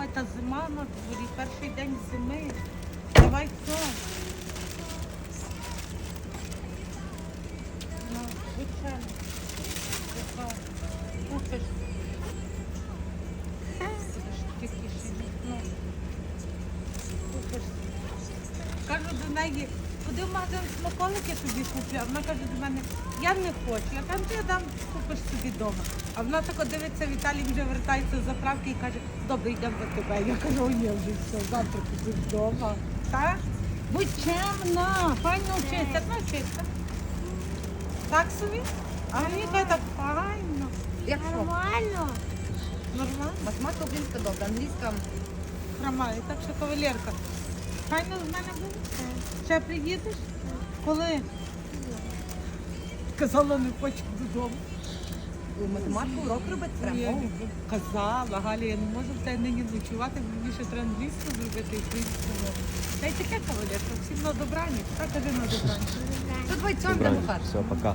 давай, та зима на дворі, перший день зими. Давай то. Звичайно. Купиш. Купиш. Кажу до неї, куди в магазин смаколики тобі куплю, а вона каже до мене, я не хочу. Я кажу, «Ну, я дам, купиш собі вдома. А вона тако дивиться, Віталій вже вертається з заправки і каже, добре, йдемо до тебе. Я кажу, ні, вже все, завтра піду вдома. Так? Будь чемна, файно вчися, ну вчися. Так собі? А мені каже, так файно. Як що? Нормально. Нормально. Математика українська добре, англійська. Тримаю. Так що, кавалерка, файно з мене буде? Ще приїдеш? Коли? Казала, не хочу додому. Математику урок робити Я треба. Казала, Галя, я не можу в тебе нині ночувати, бо мені ще треба англійську зробити і українську мову. Та й таке кавалерка, всім на добраніч, так кажи на добраніч. Давай цьому в хату. все, пока.